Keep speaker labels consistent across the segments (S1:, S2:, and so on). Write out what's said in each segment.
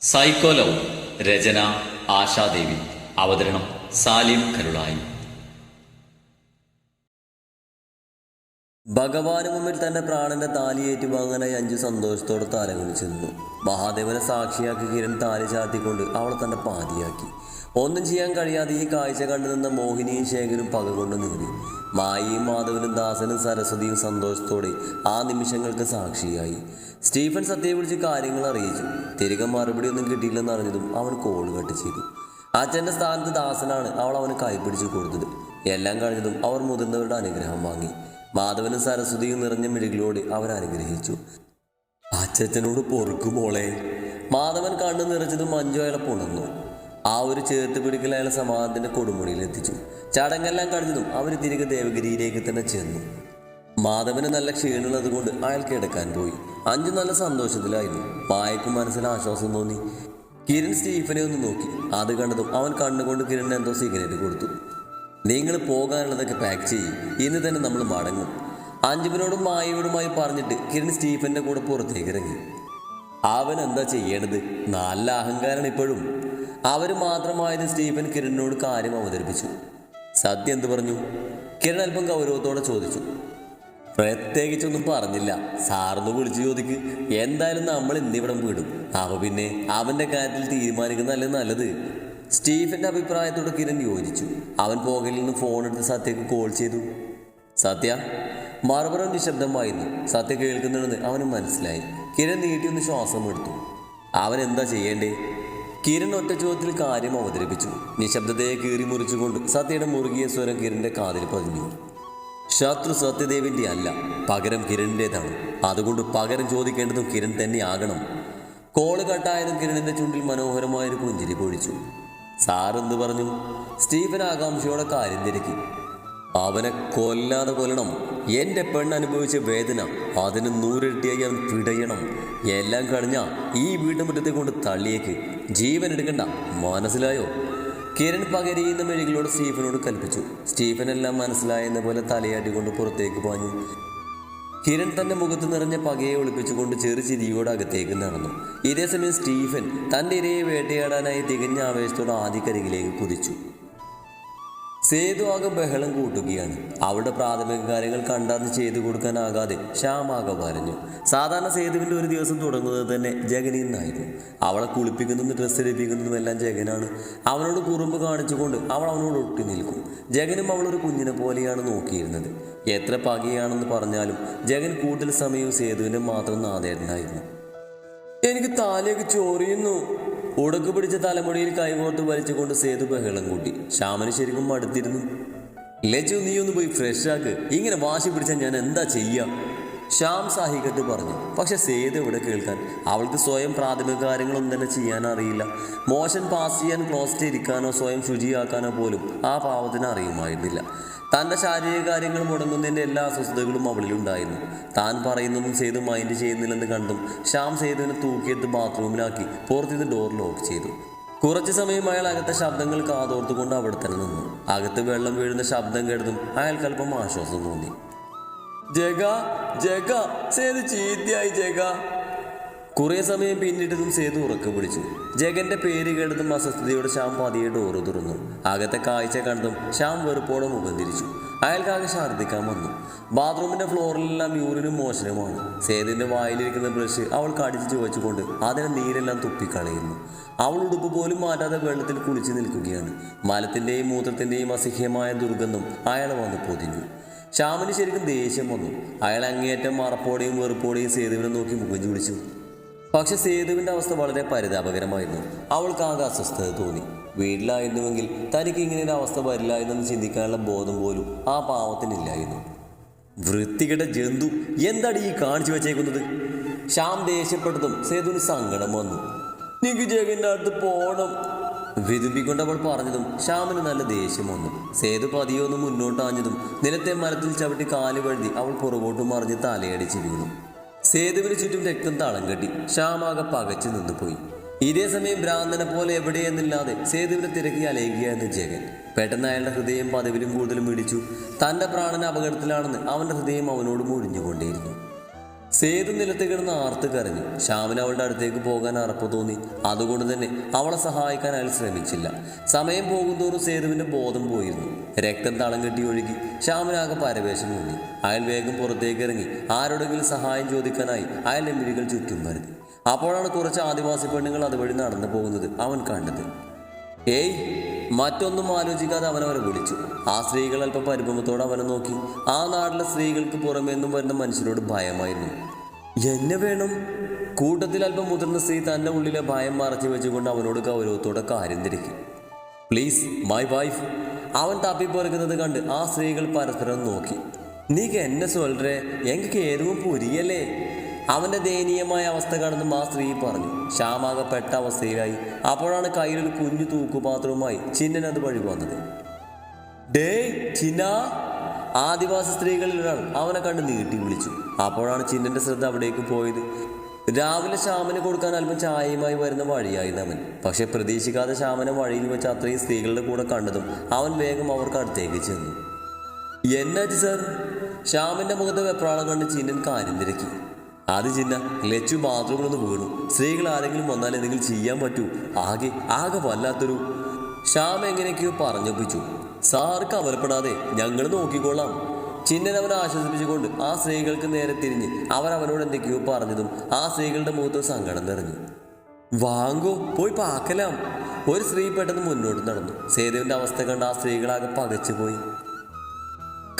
S1: Psycho love രചന ആശാദേവി. അവതരണം സാലിം കരുളായി.
S2: ഭഗവാന് മുമ്പിൽ തന്റെ പ്രാണന്റെ താലി ഏറ്റുവാങ്ങാനായി അഞ്ചു സന്തോഷത്തോടെ താലകുനിച്ചു നിന്നു മഹാദേവനെ സാക്ഷിയാക്കി കിരൺ താലി ചാർത്തിക്കൊണ്ട് അവളെ തന്റെ പാതിയാക്കി. ഒന്നും ചെയ്യാൻ കഴിയാതെ ഈ കാഴ്ച കണ്ടു നിന്ന മോഹിനിയും ശേഖരും പകകൊണ്ട് നീറി. മായിയും മാധവനും ദാസനും സരസ്വതിയും സന്തോഷത്തോടെ ആ നിമിഷങ്ങൾക്ക് സാക്ഷിയായി. സ്റ്റീഫൻ സത്യയെ വിളിച്ച് കാര്യങ്ങൾ അറിയിച്ചു. തിരികെ മറുപടി ഒന്നും കിട്ടിയില്ലെന്ന് അറിഞ്ഞതും അവൻ കോൾ കട്ട് ചെയ്തു. അച്ഛന്റെ സ്ഥാനത്ത് ദാസനാണ് അവൾ അവന് കൈപിടിച്ചു കൊടുത്തത്. എല്ലാം കഴിഞ്ഞതും അവർ മുതിർന്നവരുടെ അനുഗ്രഹം വാങ്ങി. മാധവനും സരസ്വതിയും നിറഞ്ഞ മിഴികളോട് അവർ അനുഗ്രഹിച്ചു. അച്ഛനോട് പൊറുക്കുമോളെ മാധവൻ കണ്ണു നിറച്ചതും മഞ്ജു അയാളെ പുണർന്നു. ആ ഒരു ചേർത്ത് പിടിക്കൽ സമാധാനത്തിന്റെ കൊടുമുടിയിൽ എത്തിച്ചു. ചടങ്ങെല്ലാം കഴിഞ്ഞതും അവർ തിരികെ ദേവഗിരിയിലേക്ക് തന്നെ ചെന്നു. മാധവന് നല്ല ക്ഷീണുള്ളത് കൊണ്ട് അയാൾ കിടക്കാൻ പോയി. അഞ്ചു നല്ല സന്തോഷത്തിലായിരുന്നു. പായക്കും മനസ്സിൽ ആശ്വാസം തോന്നി. കിരൺ സ്റ്റീഫനെ ഒന്ന് നോക്കി. അത് കണ്ടതും അവൻ കണ്ണുകൊണ്ട് കിരണിന് എന്തോ സിഗരറ്റ് കൊടുത്തു. നിങ്ങൾ പോകാനുള്ളതൊക്കെ പാക്ക് ചെയ്യും. ഇന്ന് തന്നെ നമ്മൾ മടങ്ങും. അഞ്ജുവിനോടും മായയോടുമായി പറഞ്ഞിട്ട് കിരൺ സ്റ്റീഫന്റെ കൂടെ പുറത്തേക്ക് ഇറങ്ങി. അവൻ എന്താ ചെയ്യേണ്ടത് നല്ല അഹങ്കാരാണ് ഇപ്പോഴും. അവർ മാത്രമായത് സ്റ്റീഫൻ കിരണിനോട് കാര്യം അവതരിപ്പിച്ചു. സത്യം എന്ത് പറഞ്ഞു? കിരൺ അല്പം ഗൗരവത്തോടെ ചോദിച്ചു. പ്രത്യേകിച്ചൊന്നും പറഞ്ഞില്ല. സാറൊന്ന് വിളിച്ചു ചോദിക്ക്. എന്തായാലും നമ്മൾ ഇന്നിവിടം വീടും. അപ്പോൾ പിന്നെ അവന്റെ കാര്യത്തിൽ തീരുമാനിക്കുന്നതല്ലേ നല്ലത്? സ്റ്റീഫന്റെ അഭിപ്രായത്തോട് കിരൺ യോജിച്ചു. അവൻ പോകലിൽ നിന്ന് ഫോൺ എടുത്ത് സത്യക്ക് കോൾ ചെയ്തു. സത്യ മറുപുറം നിശബ്ദമായിരുന്നു. സത്യ കേൾക്കുന്നുണ്ടെന്ന് അവന് മനസ്സിലായി. കിരൺ നീട്ടിയൊന്ന് ശ്വാസം എടുത്തു. അവൻ എന്താ ചെയ്യേണ്ടേ? കിരൺ ഒറ്റ ചോദ്യത്തിൽ കാര്യം അവതരിപ്പിച്ചു. നിശബ്ദതയെ കീറി മുറിച്ചുകൊണ്ട് സത്യയുടെ മുറുകിയ സ്വരം കിരണിന്റെ കാതിൽ പതിഞ്ഞു. ശത്രു സത്യദേവിന്റെ അല്ല പകരം കിരണിന്റേതാണ്. അതുകൊണ്ട് പകരം ചോദിക്കേണ്ടതും കിരൺ തന്നെ ആകണം കോൾ കട്ടായതും കിരണിന്റെ ചുണ്ടിൽ മനോഹരമായൊരു പുഞ്ചിരി പൊഴിച്ചു. സാർ എന്ത് പറഞ്ഞു? സ്റ്റീഫൻ ആകാംക്ഷയോടെ കാര്യം തിരക്കി. അവനെ കൊല്ലാതെ കൊല്ലണം. എന്റെ പെണ്ണ് അനുഭവിച്ച വേദന അതിന് നൂറിരട്ടിയായി അവൻ പിടയണം. എല്ലാം കഴിഞ്ഞ ഈ വീട്ടുമുറ്റത്തെ കൊണ്ട് തള്ളിയേക്ക്. ജീവൻ എടുക്കണ്ട. മനസ്സിലായോ? കിരൺ പകരിയുന്ന മെഴികളോട് സ്റ്റീഫനോട് കൽപ്പിച്ചു. സ്റ്റീഫൻ എല്ലാം മനസ്സിലായെന്ന പോലെ തലയാട്ടിക്കൊണ്ട് പുറത്തേക്ക് പാഞ്ഞു. കിരൺ തന്റെ മുഖത്ത് നിറഞ്ഞ പകയെ ഒളിപ്പിച്ചുകൊണ്ട് ചെറു ചിരിയോട് അകത്തേക്ക് നടന്നു. ഇതേസമയം സ്റ്റീഫൻ തന്റെ ഇരയെ വേട്ടയാടാനായി തികഞ്ഞ ആവേശത്തോടെ ആദ്യക്കരികിലേക്ക് കുതിച്ചു. സേതു ആകെ ബഹളം കൂട്ടുകയാണ്. അവളുടെ പ്രാഥമിക കാര്യങ്ങൾ കണ്ടറിഞ്ഞ് ചെയ്തു കൊടുക്കാനാകാതെ ശ്യാമാകെ പറഞ്ഞു സാധാരണ സേതുവിന്റെ ഒരു ദിവസം തുടങ്ങുന്നത് തന്നെ ജഗനിൽ നിന്നായിരുന്നു. അവളെ കുളിപ്പിക്കുന്നതും ഡ്രസ്സ് ലഭിക്കുന്നതും എല്ലാം ജഗനാണ്. അവനോട് കുറുമ്പ് കാണിച്ചുകൊണ്ട് അവൾ അവനോട് ഒട്ടി നിൽക്കും. ജഗനും അവളൊരു കുഞ്ഞിനെ പോലെയാണ് നോക്കിയിരുന്നത്. എത്ര പകയാണെന്ന് പറഞ്ഞാലും ജഗൻ കൂടുതൽ സമയവും സേതുവിനെ മാത്രം നാദേടനായിരുന്നു എനിക്ക് താലേക്ക് ചോറിയുന്നു. ഉടക്ക് പിടിച്ച തലമുടിയിൽ കൈകോർത്ത് വലിച്ചുകൊണ്ട് സേതു ബഹളം കൂട്ടി. ശ്യാമന് ശരിക്കും മടുത്തിരുന്നു. ലജു നീ ഒന്ന് പോയി ഫ്രഷ് ആക്ക്. ഇങ്ങനെ വാശി പിടിച്ചാൽ ഞാൻ എന്താ ചെയ്യാ? ശ്യാം സാഹികത്ത് പറഞ്ഞു പക്ഷെ സേതു ഇവിടെ കേൾക്കാൻ? അവൾക്ക് സ്വയം പ്രാഥമിക കാര്യങ്ങളൊന്നും തന്നെ ചെയ്യാൻ അറിയില്ല. മോശൻ പാസ് ചെയ്യാൻ ക്ലോസ്റ്റ് ഇരിക്കാനോ സ്വയം ശുചിയാക്കാനോ പോലും ആ പാവത്തിന് അറിയുമായിരുന്നില്ല. തന്റെ ശാരീരിക കാര്യങ്ങൾ മുടങ്ങുന്നതിന്റെ എല്ലാ അസ്വസ്ഥതകളും അവളിലുണ്ടായിരുന്നു താൻ പറയുന്നതും സേതു മൈൻഡ് ചെയ്യുന്നില്ലെന്ന് കണ്ടും ശ്യാം സേതുവിനെ തൂക്കിയെടുത്ത് ബാത്റൂമിലാക്കി പുറത്തിന്ന് ഡോർ ലോക്ക് ചെയ്തു. കുറച്ചു സമയം അയാൾ അകത്തെ ശബ്ദങ്ങൾ കാതോർത്തുകൊണ്ട് അവിടെ തന്നെ നിന്നു. അകത്ത് വെള്ളം വീഴുന്ന ശബ്ദം കേട്ടതും അയാൾക്കല്പം ആശ്വാസം തോന്നി. ജഗ ജഗ. സേതു ചീത്തയായി ജഗ. കുറേ സമയം പിന്നിട്ടതും സേതു ഉറക്കം പിടിച്ചു. ജഗന്റെ പേര് കേട്ടതും അസ്വസ്ഥതയോടെ ശ്യാം പതിയെ ഡോറ് തുറന്നു. അകത്തെ കാഴ്ച കണ്ടും ശ്യാം വെറുപ്പോടെ മുഖം തിരിച്ചു. അയാൾക്കാകെ ഛർദ്ദിക്കാൻ വന്നു. ബാത്റൂമിന്റെ ഫ്ലോറിലെല്ലാം യൂറിനും മോശനമാണ് സേതുവിന്റെ വായിലിരിക്കുന്ന ബ്രഷ് അവൾ കടിച്ചു ചോദിച്ചുകൊണ്ട് അതിനെ നീരെല്ലാം തുപ്പിക്കളയുന്നു. അവൾ ഉടുപ്പ് പോലും മാറ്റാതെ വെള്ളത്തിൽ കുളിച്ചു നിൽക്കുകയാണ്. മലത്തിന്റെയും മൂത്രത്തിന്റെയും അസഹ്യമായ ദുർഗന്ധം അയാളെ വന്ന് പൊതിഞ്ഞു. ശ്യാമിന് ശരിക്കും ദേഷ്യം വന്നു. അയാൾ അങ്ങേറ്റം മറപ്പോടെയും വെറുപ്പോടെയും സേതുവിനെ നോക്കി മുഖം ചുളിച്ചു. പക്ഷെ സേതുവിന്റെ അവസ്ഥ വളരെ പരിതാപകരമായിരുന്നു. അവൾക്ക് ആകെ അസ്വസ്ഥത തോന്നി. വീട്ടിലായിരുന്നുവെങ്കിൽ തനിക്ക് ഇങ്ങനെ ഒരു അവസ്ഥ വരില്ല എന്നൊന്ന് ചിന്തിക്കാനുള്ള ബോധം പോലും ആ പാവത്തിനില്ലായിരുന്നു വൃത്തികെട്ട ജന്തു എന്താണ് ഈ കാണിച്ചു വെച്ചേക്കുന്നത്? ശ്യാം ദേഷ്യപ്പെട്ടതും സേതുവിന് സങ്കടം വന്നു. നിങ്ങൾക്ക് ജഗന്റെ അടുത്ത് പോണം. വിതുമ്പിക്കൊണ്ട് അവൾ പറഞ്ഞതും ശ്യാമിന് നല്ല ദേഷ്യം വന്നു. സേതു പതിയൊന്ന് മുന്നോട്ടാഞ്ഞതും നിലത്തെ മരത്തിൽ ചവിട്ടി കാൽ വഴുതി അവൾ പുറകോട്ട് മറിഞ്ഞ് തലയടിച്ച് വീണു സേതുവിന് ചുറ്റും രക്തം തളം കെട്ടി ശ്യാമാകെ പകച്ചു നിന്നുപോയി. ഇതേ സമയം ഭ്രാന്തനെ പോലെ എവിടെയെന്നില്ലാതെ സേതുവിനെ തിരക്കി അലയുകയായിരുന്നു ജഗൻ. പെട്ടെന്ന് അയാളുടെ ഹൃദയം പതിവിലും കൂടുതലും ഇടിച്ചു. തന്റെ പ്രാണന അപകടത്തിലാണെന്ന് അവന്റെ ഹൃദയം അവനോട് മുഴിഞ്ഞുകൊണ്ടേയിരുന്നു. സേതു നിലത്ത് കിടന്ന് ആർത്ത് കരഞ്ഞു. ശ്യാമിന് അവളുടെ അടുത്തേക്ക് പോകാൻ അറപ്പ് തോന്നി. അതുകൊണ്ട് തന്നെ അവളെ സഹായിക്കാൻ അയാൾ ശ്രമിച്ചില്ല. സമയം പോകുന്തോറും സേതുവിന്റെ ബോധം പോയിരുന്നു. രക്തം തളം കെട്ടി ഒഴുകി ശ്യാമിനാകെ പരവേശം തോന്നി. അയാൾ വേഗം പുറത്തേക്ക് ഇറങ്ങി. ആരോടെങ്കിലും സഹായം ചോദിക്കാനായി അയാളുടെ മിഴികൾ ചുറ്റും വരുത്തി അപ്പോഴാണ് കുറച്ച് ആദിവാസി പെണ്ണുങ്ങൾ അതുവഴി നടന്നു പോകുന്നത് അവൻ കണ്ടത്. ഏയ് മറ്റൊന്നും ആലോചിക്കാതെ അവനവരെ വിളിച്ചു. ആ സ്ത്രീകൾ അല്പം പരിഭ്രമത്തോടെ അവനെ നോക്കി. ആ നാട്ടിലെ സ്ത്രീകൾക്ക് പുറമേന്നും വരുന്ന മനുഷ്യരോട് ഭയമായിരുന്നു. എന്നെ വേണം? കൂട്ടത്തിൽ അല്പം മുതിർന്ന സ്ത്രീ തന്റെ ഉള്ളിലെ ഭയം മറച്ചു വെച്ചുകൊണ്ട് അവനോട് ഗൗരവത്തോടെ കാര്യം തിരക്കി. പ്ലീസ് മൈ വൈഫ് അവൻ തപ്പിപ്പൊറുക്കുന്നത് കണ്ട് ആ സ്ത്രീകൾ പരസ്പരം നോക്കി. നീക്ക് എന്നെ സൊല്ലേ എനിക്ക് ഏതുവും പുരിയല്ലേ? അവന്റെ ദയനീയമായ അവസ്ഥ കാണുന്ന ആ സ്ത്രീ പറഞ്ഞു ശ്യാമാകെ പെട്ട അവസ്ഥയിലായി. അപ്പോഴാണ് കയ്യിലൊരു കുഞ്ഞു തൂക്കുപാത്രവുമായി ചിന്നൻ അത് വഴി വന്നത്. ഡേ ചിന്ന. ആദിവാസി സ്ത്രീകളിൽ ഒരാൾ അവനെ കണ്ട് നീട്ടി വിളിച്ചു. അപ്പോഴാണ് ചിന്നന്റെ ശ്രദ്ധ അവിടേക്ക് പോയത്. രാവിലെ ശ്യാമന് കൊടുക്കാൻ അല്പം ചായയുമായി വരുന്ന വഴിയായിരുന്നു അവൻ. പക്ഷെ പ്രതീക്ഷിക്കാതെ ശ്യാമനെ വഴിയിൽ വെച്ച് അത്രയും സ്ത്രീകളുടെ കൂടെ കണ്ടതും അവൻ വേഗം അവർക്ക് അടുത്തേക്ക് ചെന്നു. എന്നാച്ച് സാർ? ശ്യാമിന്റെ മുഖത്തെ വെപ്രാളം കണ്ട് ചിന്നൻ കാര്യം തിരക്കി. അത് ചിന്ന ലച്ചു ബാത്റൂമിലൊന്ന് വീണു. സ്ത്രീകൾ ആരെങ്കിലും വന്നാൽ എന്തെങ്കിലും ചെയ്യാൻ പറ്റൂ. ആകെ ആകെ വല്ലാത്തൊരു ശ്യാം എങ്ങനെയൊക്കെയോ പറഞ്ഞൊപ്പിച്ചു. സാർക്ക് അവലപ്പെടാതെ ഞങ്ങൾ നോക്കിക്കൊള്ളാം. ചിന്നൻ അവനെ ആശ്വസിപ്പിച്ചുകൊണ്ട് ആ സ്ത്രീകൾക്ക് നേരെ തിരിഞ്ഞ് അവർ അവനോട് എന്തൊക്കെയോ പറഞ്ഞതും ആ സ്ത്രീകളുടെ മുഖത്ത് സങ്കടം നിറഞ്ഞു. വാങ്ങോ പോയി പാക്കലാം. ഒരു സ്ത്രീ പെട്ടെന്ന് മുന്നോട്ട് നടന്നു. സേതുവിന്റെ അവസ്ഥ കണ്ട് ആ സ്ത്രീകളാകെ പകച്ചു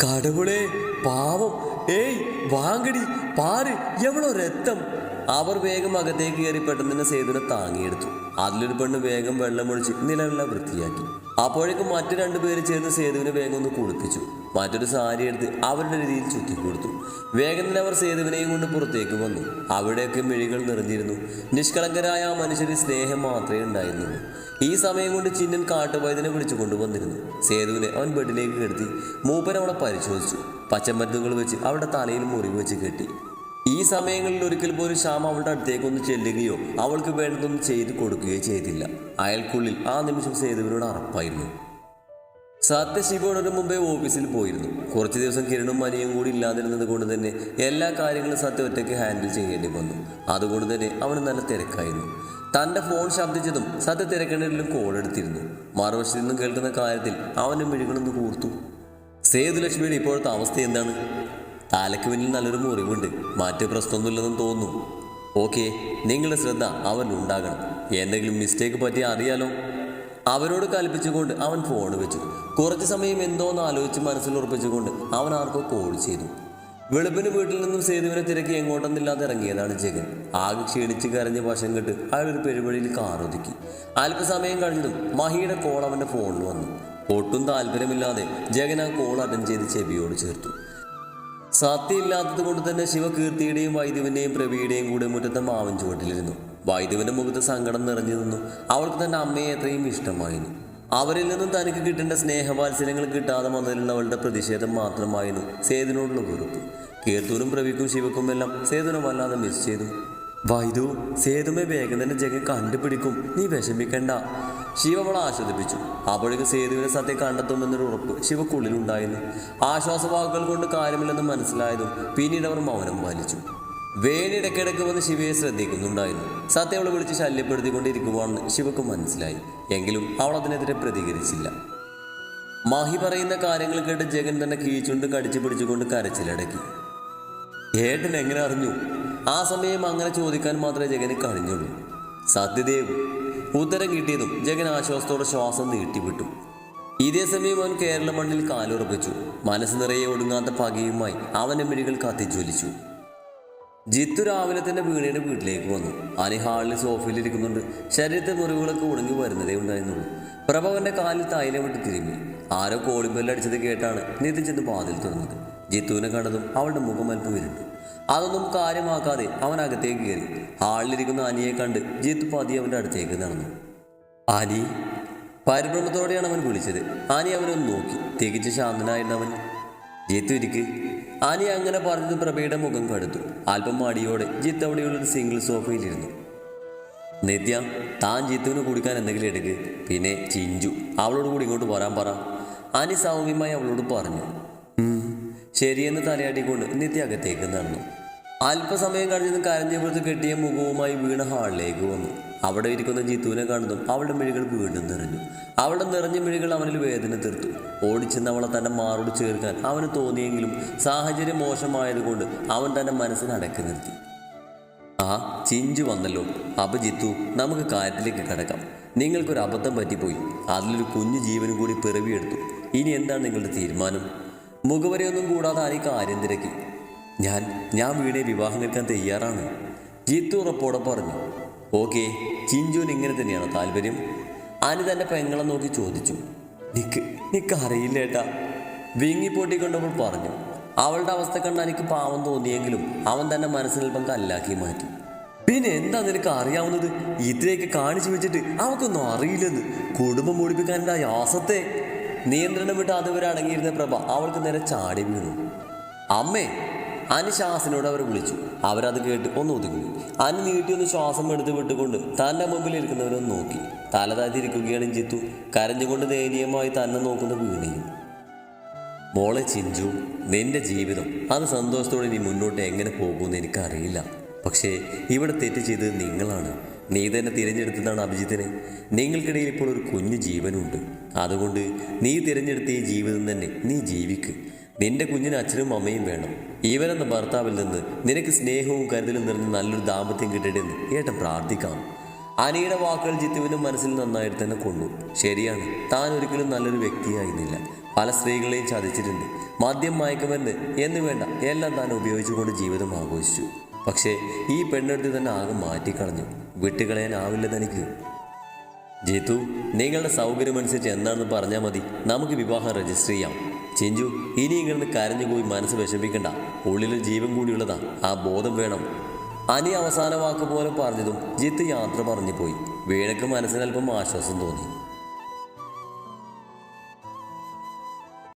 S2: കടവുളേ പാവം. ഏയ് വാങ്കടി പാര് എവളോ രക്തം. അവർ വേഗം അകത്തേക്ക് കയറി പെട്ടെന്ന് തന്നെ സേതുവിനെ താങ്ങിയെടുത്തു. അതിലൊരു പെണ്ണ് വേഗം വെള്ളമൊഴിച്ച് നിലവെല്ലാം വൃത്തിയാക്കി. അപ്പോഴേക്കും മറ്റു രണ്ടുപേര് ചേർന്ന് സേതുവിനെ വേഗം ഒന്ന് കുളിപ്പിച്ചു. മറ്റൊരു സാരി എടുത്ത് അവരുടെ രീതിയിൽ ചുറ്റി കൊടുത്തു വേഗം തന്നെ അവർ സേതുവിനെയും കൊണ്ട് പുറത്തേക്ക് വന്നു. അവിടെയൊക്കെ മിഴികൾ നിറഞ്ഞിരുന്നു. നിഷ്കളങ്കരായ ആ മനുഷ്യന് സ്നേഹം മാത്രമേ ഉണ്ടായിരുന്നുള്ളൂ. ഈ സമയം കൊണ്ട് ചിന്നൻ കാട്ടുവൈദ്യനെ വിളിച്ചു കൊണ്ടുവന്നിരുന്നു. സേതുവിനെ അവൻ ബെഡിലേക്ക് കിടത്തി മൂപ്പൻ അവളെ പരിശോധിച്ചു. പച്ചമരുന്നുകൾ വെച്ച് അവളുടെ തലയിൽ മുറിവ് വെച്ച് കെട്ടി. ഈ സമയങ്ങളിൽ ഒരിക്കൽ പോലും ശ്യാം അവളുടെ അടുത്തേക്കൊന്ന് ചെല്ലുകയോ അവൾക്ക് വേണ്ടതൊന്നും ചെയ്തു കൊടുക്കുകയോ ചെയ്തില്ല. അയാൾക്കുള്ളിൽ ആ നിമിഷം സേതുവിനോട് അറപ്പായിരുന്നു. സത്യശിവോടൊരു മുമ്പേ ഓഫീസിൽ പോയിരുന്നു. കുറച്ച് ദിവസം കിരണും മനിയും കൂടി ഇല്ലാതിരുന്നത് കൊണ്ട് തന്നെ എല്ലാ കാര്യങ്ങളും സത്യ ഒറ്റയ്ക്ക് ഹാൻഡിൽ ചെയ്യേണ്ടി വന്നു. അതുകൊണ്ട് തന്നെ അവന് നല്ല തിരക്കായിരുന്നു. തന്റെ ഫോൺ ശബ്ദിച്ചതും സത്യ തിരക്കേണ്ടതിലും കോൾ എടുത്തിരുന്നു. മറുവശത്ത് നിന്നും കേൾക്കുന്ന കാര്യത്തിൽ അവനും മിഴികളൊന്ന് കൂർത്തു. സേതുലക്ഷ്മിയുടെ ഇപ്പോഴത്തെ അവസ്ഥ എന്താണ്? തലയ്ക്ക് പിന്നിൽ നല്ലൊരു മുറിവുണ്ട്. മാറ്റ പ്രശ്നമൊന്നുമില്ലെന്ന് തോന്നുന്നു. ഓക്കെ നിങ്ങളുടെ ശ്രദ്ധ അവനുണ്ടാകണം എന്തെങ്കിലും മിസ്റ്റേക്ക് പറ്റിയാൽ അറിയാലോ. അവരോട് കൽപ്പിച്ചുകൊണ്ട് അവൻ ഫോൺ വെച്ചു. കുറച്ച് സമയം എന്തോന്ന് ആലോചിച്ച് മനസ്സിൽ ഉറപ്പിച്ചുകൊണ്ട് അവൻ ആർക്കോ കോൾ ചെയ്തു. വെളുപ്പിന് വീട്ടിൽ നിന്നും സേതുവിനെ തിരക്കി എങ്ങോട്ടൊന്നില്ലാതെ ഇറങ്ങിയതാണ് ജഗൻ. ആകെ ക്ഷീണിച്ച് കരഞ്ഞ വശം കെട്ട് അയാൾ ഒരു പെരുവഴിയിൽ കാർ ഒതുക്കി. അല്പസമയം കഴിഞ്ഞതും മഹിയുടെ കോൾ അവന്റെ ഫോണിൽ വന്നു. ഒട്ടും താല്പര്യമില്ലാതെ ജഗൻ ആ കോൾ അറ്റൻഡ് ചെയ്ത് ചെവിയോട് ചേർത്തു. സത്യമില്ലാത്തത് കൊണ്ട് തന്നെ ശിവകീർത്തിയുടെയും വൈദ്യുവിന്റെയും പ്രവിയുടെയും കൂടെ മുറ്റത്തെ മാവൻ ചുവട്ടിലിരുന്നു. വൈദ്യുവിന്റെ മുഖത്ത് സങ്കടം നിറഞ്ഞു നിന്നു. അവൾക്ക് തന്റെ അമ്മയെ എത്രയും ഇഷ്ടമായിരുന്നു. അവരിൽ നിന്നും തനിക്ക് കിട്ടേണ്ട സ്നേഹവാത്സല്യങ്ങൾ കിട്ടാതെ വന്നതിലുള്ള അവളുടെ പ്രതിഷേധം മാത്രമായിരുന്നു സേതുനോടുള്ള വെറുപ്പ്. കീർത്തൂരും പ്രവിക്കും ശിവക്കും എല്ലാം സേതുനെ വല്ലാതെ മിസ് ചെയ്തു. വൈദു സേതുമെ വേഗം തന്നെ ജഗൻ കണ്ടുപിടിക്കും. നീ വിഷമിക്കണ്ട. ശിവ അവളെ ആശ്വസിപ്പിച്ചു. അപ്പോഴേക്ക് സേതുവിനെ സത്യം കണ്ടെത്തുമെന്നൊരു ഉറപ്പ് ശിവക്കുള്ളിലുണ്ടായിരുന്നു. ആശ്വാസവാക്കുകൾ കൊണ്ട് കാര്യമില്ലെന്ന് മനസ്സിലായതും പിന്നീട് അവർ മൗനം പാലിച്ചു. വേണി ഇടയ്ക്കിടയ്ക്ക് വന്ന് ശിവയെ ശ്രദ്ധിക്കുന്നുണ്ടായിരുന്നു. സത്യം അവളെ വിളിച്ച് ശല്യപ്പെടുത്തിക്കൊണ്ടിരിക്കുവാണെന്ന് ശിവക്ക് മനസ്സിലായി. എങ്കിലും അവൾ അതിനെതിരെ പ്രതികരിച്ചില്ല. മാഹി പറയുന്ന കാര്യങ്ങൾ കേട്ട് ജഗൻ തന്നെ കീച്ചുകൊണ്ട് കടിച്ചു പിടിച്ചുകൊണ്ട് കരച്ചിലടക്കി. ഏട്ടൻ എങ്ങനെ അറിഞ്ഞു? ആ സമയം അങ്ങനെ ചോദിക്കാൻ മാത്രമേ ജഗന് കഴിഞ്ഞുള്ളൂ. സത്യദേവ് ഉത്തരം കിട്ടിയതും ജഗൻ ആശ്വാസത്തോടെ ശ്വാസം നീട്ടിവിട്ടു. ഇതേ സമയം അവൻ കേരള മണ്ണിൽ കാലുറപ്പിച്ചു. മനസ്സ് നിറയെ ഒടുങ്ങാത്ത പകയുമായി അവന്റെ മിഴികൾ കത്തിജ്വലിച്ചു. ജിത്തു രാവിലെ തന്നെ വീണയുടെ വീട്ടിലേക്ക് വന്നു. അനി ഹാളിൽ സോഫയിൽ ഇരിക്കുന്നുണ്ട്. ശരീരത്തെ മുറിവുകളൊക്കെ ഉണങ്ങി വരുന്നതേ ഉണ്ടായിരുന്നുള്ളൂ. പ്രഭവന്റെ കാലിൽ തൈലം വിട്ട് തിരുമ്മി ആരോ കോളിമ്പല്ലടിച്ചത് കേട്ടാണ് നിതിൻ ചെന്ന് പാതിൽ തുറന്നത്. ജിത്തുവിനെ കണ്ടതും അവളുടെ മുഖം അല്പം വരുന്നു അതൊന്നും കാര്യമാക്കാതെ അവൻ അകത്തേക്ക് കയറി. ഹാളിലിരിക്കുന്ന അനിയെ കണ്ട് ജിത്തു പതി അവന്റെ അടുത്തേക്ക് നടന്നു. അനി പരിഭ്രമത്തോടെയാണ് അവൻ വിളിച്ചത്. ആനി അവനൊന്ന് നോക്കി. തികച്ച് ശാന്തനായിരുന്നവൻ ജിത്തു ഇരിക്ക്. ആനി അങ്ങനെ പറഞ്ഞത് പ്രഭയുടെ മുഖം കടുത്തു. അല്പം മടിയോടെ ജിത്ത് അവിടെയുള്ളൊരു സിംഗിൾ സോഫയിലിരുന്നു. നിത്യ താൻ ജിത്തുവിന് കുടിക്കാൻ എന്തെങ്കിലും എടുക്ക്. പിന്നെ ചിഞ്ചു അവളോട് കൂടി ഇങ്ങോട്ട് വരാൻ പറ. ആനി സൗമ്യമായി അവളോട് പറഞ്ഞു. "ഉം, ശരിയെന്ന് തലയാട്ടിക്കൊണ്ട് നിത്യ അകത്തേക്ക് നടന്നു. അല്പസമയം കഴിഞ്ഞതും കരഞ്ഞപ്പുറത്ത് കെട്ടിയ മുഖവുമായി വീണ ഹാളിലേക്ക് വന്നു. അവിടെ ഇരിക്കുന്ന ജീത്തുവിനെ കാണുന്നു അവളുടെ മിഴികൾ വീണ്ടും നിറഞ്ഞു. അവളുടെ നിറഞ്ഞ മിഴികൾ അവനിൽ വേദന തീർത്തു. ഓടിച്ചെന്ന് അവളെ തന്നെ മാറോട് ചേർക്കാൻ അവന് തോന്നിയെങ്കിലും സാഹചര്യം മോശമായതുകൊണ്ട് അവൻ തന്റെ മനസ്സിന് അടക്കി നിർത്തി. ആ ചിഞ്ചു വന്നല്ലോ. അപ്പൊ ജിത്തു നമുക്ക് കാര്യത്തിലേക്ക് കിടക്കാം. നിങ്ങൾക്കൊരു അബദ്ധം പറ്റിപ്പോയി. അതിലൊരു കുഞ്ഞു ജീവനും കൂടി പിറവിയെടുത്തു. ഇനി എന്താണ് നിങ്ങളുടെ തീരുമാനം? മുഖവരെയൊന്നും കൂടാതെ ആരി കാര്യം തിരക്കി. ഞാൻ ഞാൻ വീണെ വിവാഹം കഴിക്കാൻ തയ്യാറാണ്. ജീത്തു ഉറപ്പോടെ പറഞ്ഞു. ഓക്കെ ചിഞ്ചുവിന് ഇങ്ങനെ തന്നെയാണ് താല്പര്യം? ആന തന്റെ പെങ്ങളെ നോക്കി ചോദിച്ചു. നിക്ക് നിക്ക് അറിയില്ല ഏട്ടാ. വിങ്ങിപ്പൊട്ടിക്കൊണ്ടപ്പോൾ പറഞ്ഞു. അവളുടെ അവസ്ഥ കണ്ട് എനിക്ക് പാവം തോന്നിയെങ്കിലും അവൻ തന്നെ മനസ്സിനൽപ്പം കല്ലാക്കി മാറ്റി. പിന്നെ എന്താ നിനക്ക് അറിയാവുന്നത്? ഇത്രയൊക്കെ കാണിച്ചു വെച്ചിട്ട് അവക്കൊന്നും അറിയില്ലെന്ന്. കുടുംബം മൂടിപ്പിക്കാൻ എന്താ യാസത്തെ? നിയന്ത്രണം വിട്ട് അതുവരെ അടങ്ങിയിരുന്ന പ്രഭ അവൾക്ക് നേരെ ചാടി വീണു. അമ്മേ അനി അവർ വിളിച്ചു. അവരത് കേട്ട് ഒന്ന് ഒതുങ്ങി. അനി നീട്ടിയൊന്ന് ശ്വാസം എടുത്ത് വിട്ടുകൊണ്ട് തന്റെ മുമ്പിൽ ഇരിക്കുന്നവരൊന്ന് നോക്കി. തല താഴ്ത്തിരിക്കുകയാണ് ജിത്തു. കരഞ്ഞുകൊണ്ട് ദയനീയമായി തന്നെ നോക്കുന്ന വീണയും. മോളെ ചിഞ്ചു നിന്റെ ജീവിതം. അത് സന്തോഷത്തോടെ നീ മുന്നോട്ട് എങ്ങനെ പോകുമെന്ന് എനിക്കറിയില്ല. പക്ഷേ ഇവിടെ തെറ്റ് ചെയ്തത് നിങ്ങളാണ്. നീ തന്നെ തിരഞ്ഞെടുത്തതാണ് അഭിജിത്തിനെ. നിങ്ങൾക്കിടയിൽ ഇപ്പോൾ ഒരു കുഞ്ഞു ജീവനുണ്ട്. അതുകൊണ്ട് നീ തിരഞ്ഞെടുത്ത ഈ ജീവിതം തന്നെ നീ ജീവിക്ക്. നിന്റെ കുഞ്ഞിന് അച്ഛനും അമ്മയും വേണം. ഇവനെന്ന ഭർത്താവിൽ നിന്ന് നിനക്ക് സ്നേഹവും കരുതലും നിറഞ്ഞ നല്ലൊരു ദാമ്പത്യം കിട്ടട്ടെ എന്ന് ഏട്ടൻ പ്രാർത്ഥിക്കാം. അനിയുടെ വാക്കുകൾ ജിത്തുവിന്റെ മനസ്സിൽ നന്നായിട്ട് തന്നെ കൊണ്ടു ശരിയാണ് താൻ ഒരിക്കലും നല്ലൊരു വ്യക്തിയായിരുന്നില്ല. പല സ്ത്രീകളെയും ചതിച്ചിട്ടുണ്ട്. മദ്യം മയക്കുമരുന്ന് എന്ന് വേണ്ട എല്ലാം താൻ ഉപയോഗിച്ചുകൊണ്ട് ജീവിതം ആഘോഷിച്ചു. പക്ഷേ ഈ പെണ്ണെടുത്ത് തന്നെ ആകെ മാറ്റിക്കളഞ്ഞു. വിട്ടുകളയാനാവില്ല തനിക്ക് ജിത്തു നിങ്ങളുടെ സൗകര്യമനുസരിച്ച് എന്താണെന്ന് പറഞ്ഞാൽ മതി. നമുക്ക് വിവാഹം രജിസ്റ്റർ ചെയ്യാം. ചിഞ്ചു ഇനി ഇങ്ങനെ കരഞ്ഞു പോയി മനസ്സ് വിഷമിക്കണ്ട. ഉള്ളിൽ ജീവൻ കൂടിയുള്ളതാ ആ ബോധം വേണം. അനി അവസാന വാക്ക് പോലെ പറഞ്ഞതും ജിത്ത് യാത്ര പറഞ്ഞു പോയി. വീണക്ക് മനസ്സിനൽപ്പം ആശ്വാസം തോന്നി.